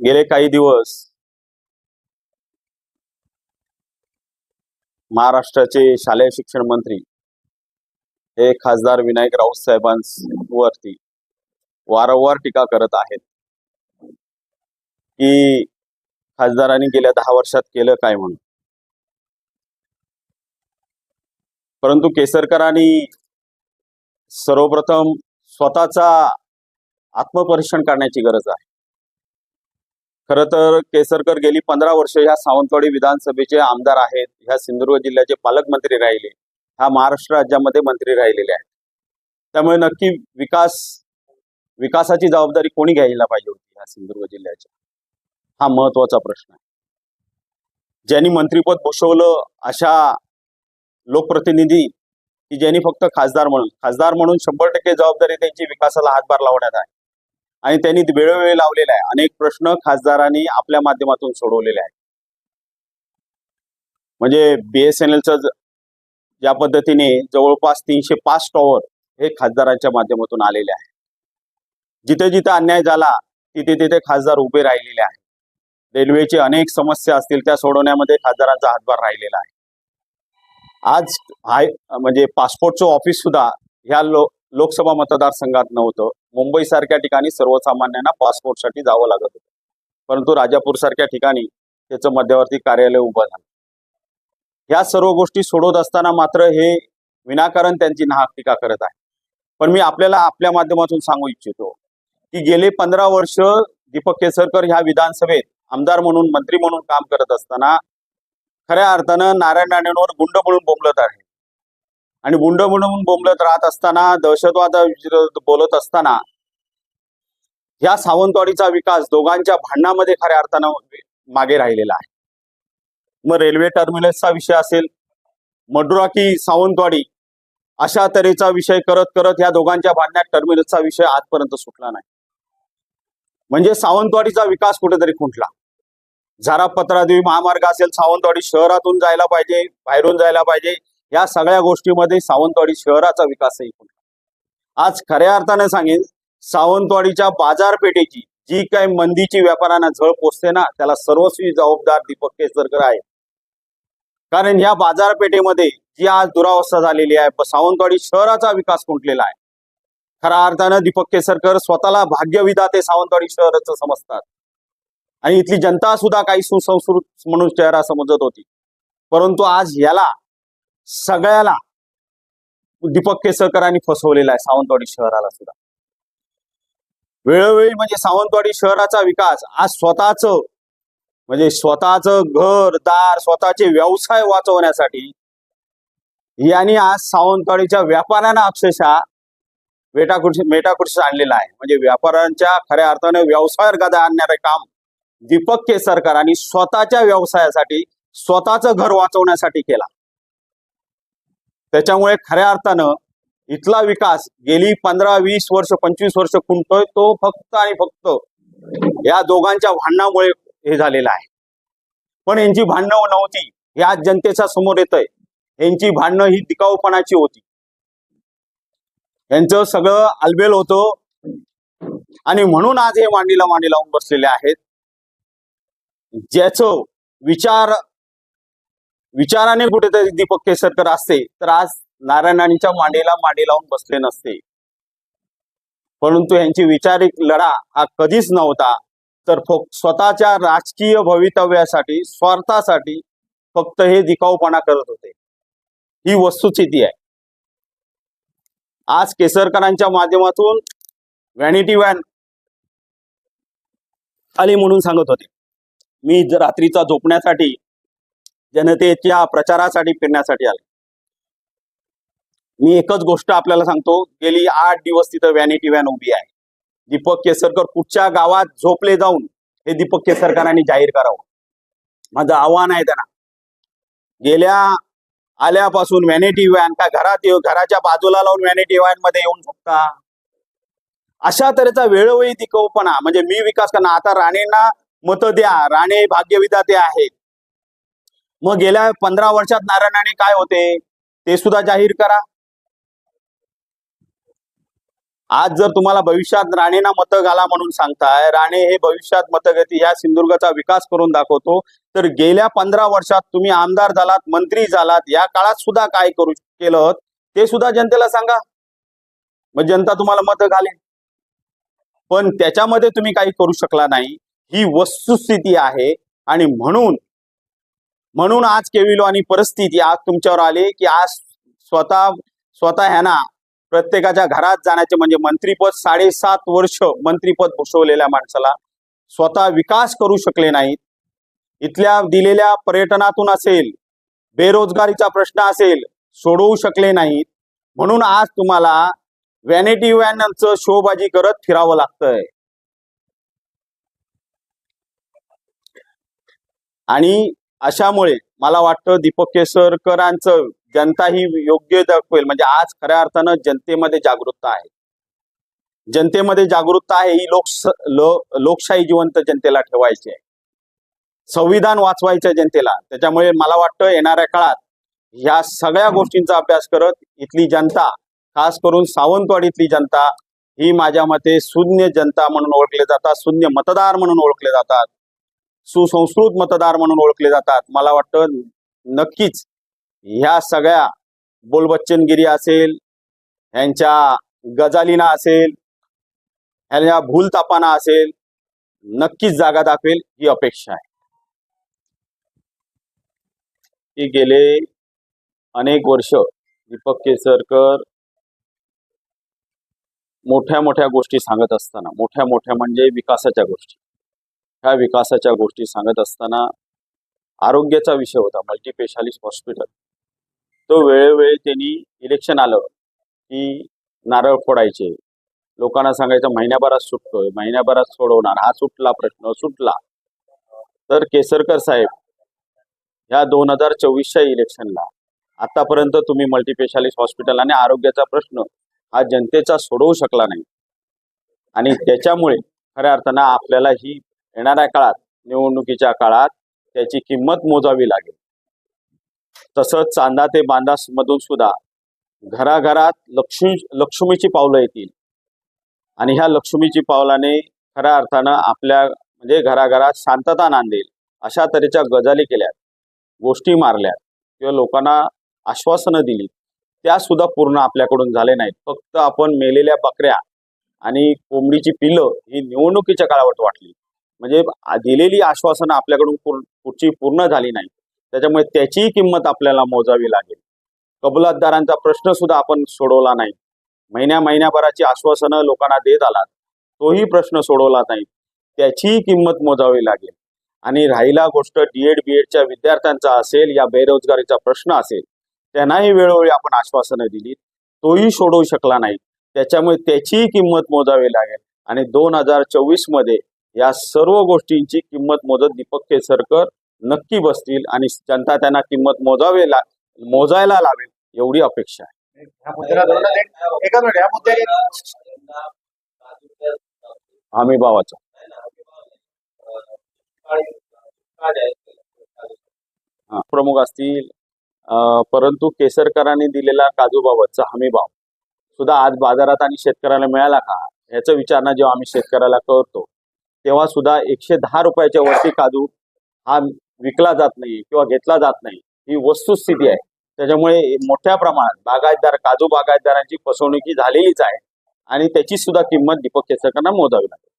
गेले काही दिवस महाराष्ट्राचे शालेय शिक्षण मंत्री हे खासदार विनायक राऊत साहेबांवरती वारंवार टीका करत आहेत. की खासदारांनी गेल्या दहा वर्षात केलं काय म्हणून? परंतु केसरकरांनी सर्वप्रथम स्वतःचा आत्मपरीक्षण करण्याची गरज आहे. खर तर केसरकर गेली पंधरा वर्ष ह्या सावंतवाडी विधानसभेचे आमदार आहेत. ह्या सिंधुदुर्ग जिल्ह्याचे पालकमंत्री राहिले. ह्या महाराष्ट्र राज्यामध्ये मंत्री राहिलेले आहेत. त्यामुळे नक्की विकास विकासाची जबाबदारी कोणी घ्यायला पाहिजे होती ह्या सिंधुदुर्ग जिल्ह्याच्या? हा महत्त्वाचा प्रश्न आहे. ज्यांनी मंत्रीपद भूषवलं अशा लोकप्रतिनिधी की ज्यांनी फक्त खासदार म्हणून खासदार म्हणून शंभर टक्के जबाबदारी त्यांची विकासाला हातभार लावण्यात आहे. आणि त्यांनी वेळोवेळी लावलेला आहे. अनेक प्रश्न खासदारांनी आपल्या माध्यमातून सोडवलेले आहेत. म्हणजे बीएसएनएलचं ज्या पद्धतीने जवळपास तीनशे पाच टॉवर हे खासदारांच्या माध्यमातून आलेले आहे जिथे जिथे अन्याय झाला तिथे तिथे खासदार उभे राहिलेले आहेत. रेल्वेची अनेक समस्या असतील त्या सोडवण्यामध्ये खासदारांचा हातभार राहिलेला आहे. आज हाय म्हणजे पासपोर्टचं ऑफिस सुद्धा ह्या लो लोकसभा मतदारसंघात नव्हतं. मुंबई सारख्या ठिकाणी सर्वसामान्यांना पासपोर्टसाठी जावं लागत होतं. परंतु राजापूर सारख्या ठिकाणी त्याचं मध्यवर्ती कार्यालय उभं झालं. या सर्व गोष्टी सोडवत असताना मात्र हे विनाकारण त्यांची नाहक टीका करत आहे. पण मी आपल्याला आपल्या माध्यमातून सांगू इच्छितो की गेले पंधरा वर्ष दीपक केसरकर ह्या विधानसभेत आमदार म्हणून मंत्री म्हणून काम करत असताना खऱ्या अर्थानं नारायण राणेंवर गुंड म्हणून बोंबलत आहे. आणि गुंड म्हणून बोंबलत राहत असताना दहशतवाद बोलत असताना ह्या सावंतवाडीचा विकास दोघांच्या भांडणामध्ये खऱ्या अर्थानं मागे राहिलेला आहे. मग रेल्वे टर्मिनसचा विषय असेल मडुरा की सावंतवाडी अशा तऱ्हेचा विषय करत करत या दोघांच्या भांडण्यात टर्मिनसचा विषय आजपर्यंत सुटला नाही. म्हणजे सावंतवाडीचा विकास कुठेतरी खुंटला. झारा पत्रादेवी महामार्ग असेल सावंतवाडी शहरातून जायला पाहिजे बाहेरून जायला पाहिजे या सगळ्या गोष्टीमध्ये सावंतवाडी शहराचा विकासही खुंटला आज खऱ्या अर्थाने सांगेन सावंतवाडीच्या बाजारपेठेची जी काही मंदीची व्यापाऱ्यांना झळ पोचते ना त्याला सर्वस्वी जबाबदार दीपक केसरकर आहे कारण ह्या बाजारपेठेमध्ये जी आज दुरावस्था झालेली आहे सावंतवाडी शहराचा विकास खुंटलेला आहे. खऱ्या अर्थानं दीपक केसरकर स्वतःला भाग्यविधाते सावंतवाडी शहराचं समजतात. आणि इथली जनता सुद्धा काही सुसंस्कृत म्हणून चेहरा समजत होती. परंतु आज याला सगळ्याला दीपक केसरकरांनी फसवलेला आहे सावंतवाडी शहराला सुद्धा. वेळोवेळी म्हणजे सावंतवाडी शहराचा विकास आज स्वतःच म्हणजे स्वतःच घर दार स्वतःचे व्यवसाय वाचवण्यासाठी यांनी आज सावंतवाडीच्या व्यापाऱ्यांना अक्षरशः मेटाकुर्शी मेटाकुर्शी आणलेला आहे. म्हणजे व्यापाऱ्यांच्या खऱ्या अर्थाने व्यवसायावर गदा आणणारे काम दीपक केसरकरांनी स्वतःच्या व्यवसायासाठी स्वतःच घर वाचवण्यासाठी केला. त्याच्यामुळे खऱ्या अर्थानं इथला विकास गेली पंधरा वीस वर्ष पंचवीस वर्ष खुंटतोय तो फक्त आणि फक्त या दोघांच्या भांडणामुळे हे झालेलं आहे. पण यांची भांडणं नव्हती हे आज जनतेच्या समोर येत आहे यांची भांडणं ही टिकाऊपणाची होती. यांचं सगळं आलबेल होतं. आणि म्हणून आज हे मांडीला मांडी लावून बसलेले आहेत. ज्याचं विचार विचाराने कुठेतरी दीपक केसरकर असते तर आज नारायणांच्या मांडीला मांडी लावून बसले नसते. परंतु यांची विचारिक लढा हा कधीच नव्हता. तर फक्त स्वतःच्या राजकीय भवितव्यासाठी स्वार्थासाठी फक्त हे दिखाऊपणा करत होते. ही वस्तुस्थिती आहे. आज केसरकरांच्या माध्यमातून व्हॅनिटी व्हॅन आली म्हणून सांगत होते. मी रात्रीचा झोपण्यासाठी जनतेच्या प्रचारासाठी फिरण्यासाठी आले. मी एकच गोष्ट आपल्याला सांगतो गेली आठ दिवस तिथं व्हॅनिटी व्हॅन उभी आहे. दीपक केसरकर कुठच्या गावात झोपले जाऊन हे दीपक केसरकरांनी जाहीर करावं? माझं आव्हान आहे त्यांना. गेल्या आल्यापासून व्हॅनिटी व्हॅन का घरात येऊ घराच्या बाजूला लावून व्हॅनिटी व्हॅनमध्ये येऊन झोपता? अशा तऱ्हेचा वेळोवेळी तिकवपणा म्हणजे मी विकास करणार आता राणेंना मत द्या राणे भाग्यविधाते आहेत. मग गेल्या पंधरा वर्षात नारायणाने काय होते? ते सुद्धा जाहीर करा. आज जर तुम्हाला भविष्यात राणेना मतं घाला म्हणून सांगताय राणे हे भविष्यात मतगती ह्या सिंधुदुर्गाचा विकास करून दाखवतो तर गेल्या पंधरा वर्षात तुम्ही आमदार झालात मंत्री झालात या काळात सुद्धा काय करू केलं ते सुद्धा जनतेला सांगा. मग जनता तुम्हाला मतं घालेल. पण त्याच्यामध्ये तुम्ही काही करू शकला नाही. ही वस्तुस्थिती आहे आणि म्हणून म्हणून आज केविलो आणि परिस्थिती आज तुमच्यावर आली की आज स्वतः स्वतः ह्यांना प्रत्येकाच्या घरात जाण्याचे म्हणजे मंत्रीपद साडेसात वर्ष मंत्रीपद भूषवलेल्या माणसाला स्वतः विकास करू शकले नाहीत. इथल्या दिलेल्या पर्यटनातून असेल बेरोजगारीचा प्रश्न असेल सोडवू शकले नाहीत. म्हणून आज तुम्हाला व्हॅनिटी व्हॅनचं शोबाजी करत फिरावं लागतंय. आणि अशामुळे मला वाटतं दीपक केसरकरांचं जनता ही योग्य दाखवेल. म्हणजे आज खऱ्या अर्थानं जनतेमध्ये जागरूकता आहे. जनतेमध्ये जागरूकता आहे ही लोक लो- लोकशाही जिवंत जनतेला ठेवायची आहे. संविधान वाचवायचं जनतेला. त्याच्यामुळे मला वाटतं येणाऱ्या काळात ह्या सगळ्या गोष्टींचा अभ्यास करत इथली जनता खास करून सावंतवाडीतली जनता ही माझ्या मते शून्य जनता म्हणून ओळखले जातात शून्य मतदार म्हणून ओळखले जातात. सुसंस्कृत मतदार म्हणून ओळखले जातात. मला वाटतं नक्कीच ह्या सगळ्या बोलबच्चनगिरी असेल ह्यांच्या गजालीना असेल ह्यांच्या भूलतापाना असेल नक्कीच जागा दाखवेल ही अपेक्षा आहे. की गेले अनेक वर्ष दीपक केसरकर मोठ्या मोठ्या गोष्टी सांगत असताना मोठ्या मोठ्या म्हणजे विकासाच्या गोष्टी. ह्या विकासाच्या गोष्टी सांगत असताना आरोग्याचा विषय होता मल्टीपेशालिस्ट हॉस्पिटल तो वेळोवेळी त्यांनी इलेक्शन आलं की नारळ फोडायचे. लोकांना सांगायचं महिन्याभरात सुटतोय महिन्याभरात सोडवणार हा सुटला प्रश्न सुटला. तर केसरकर साहेब ह्या दोन हजार चोवीसच्या इलेक्शनला आतापर्यंत तुम्ही मल्टीपेशालिस्ट हॉस्पिटल आणि आरोग्याचा प्रश्न हा जनतेचा सोडवू शकला नाही. आणि त्याच्यामुळे खऱ्या अर्थानं आपल्याला ही येणाऱ्या काळात निवडणुकीच्या काळात त्याची किंमत मोजावी लागेल. तसंच चांदा ते बांदा मधून सुद्धा घराघरात लक्ष्मी लक्ष्मीची पावलं येतील. आणि ह्या लक्ष्मीची पावलाने खऱ्या अर्थानं आपल्या म्हणजे घराघरात शांतता नांदेल अशा तऱ्हेच्या गजाली केल्यात गोष्टी मारल्यात किंवा लोकांना आश्वासनं दिली त्या सुद्धा पूर्ण आपल्याकडून झाले नाहीत. फक्त आपण मेलेल्या बकऱ्या आणि कोंबडीची पिलं ही निवडणुकीच्या काळावर वाटली. म्हणजे दिलेली आश्वासनं आपल्याकडून पुढची पूर्ण झाली नाही. त्याच्यामुळे त्याचीही किंमत आपल्याला मोजावी लागेल. कबुलातदारांचा प्रश्न सुद्धा आपण सोडवला नाही. महिन्या महिन्याभराची आश्वासनं लोकांना देत आलात तोही प्रश्न सोडवला नाही. त्याचीही किंमत मोजावी लागेल. आणि राहिला गोष्ट डीएड बीएडच्या विद्यार्थ्यांचा असेल या बेरोजगारीचा प्रश्न असेल त्यांनाही वेळोवेळी आपण आश्वासनं दिली तोही सोडवू शकला नाही. त्याच्यामुळे त्याचीही किंमत मोजावी लागेल. आणि दोन हजार चोवीसमध्ये या सर्व गोष्टींची किंमत मोजत दीपक केसरकर नक्की बसतील आणि जनता त्यांना किंमत मोजावे ला मोजायला लावेल एवढी अपेक्षा आहे. ह्या हमी भावाचा प्रमुख असतील परंतु केसरकरांनी दिलेला काजूबाबतचा हमी भाव. सुद्धा आज बाजारात आणि शेतकऱ्याला मिळाला का? ह्याचं विचारणा जेव्हा आम्ही शेतकऱ्याला करतो तेव्हा सुद्धा एकशे दहा रुपयाच्या वरती काजू हा विकला जात नाही किंवा घेतला जात नाही. ही वस्तुस्थिती आहे. त्याच्यामुळे मोठ्या प्रमाणात बागायतदार काजू बागायतदारांची फसवणुकी झालेलीच आहे आणि त्याची सुद्धा किंमत दीपक केसरकरांना मोजावी लागेल.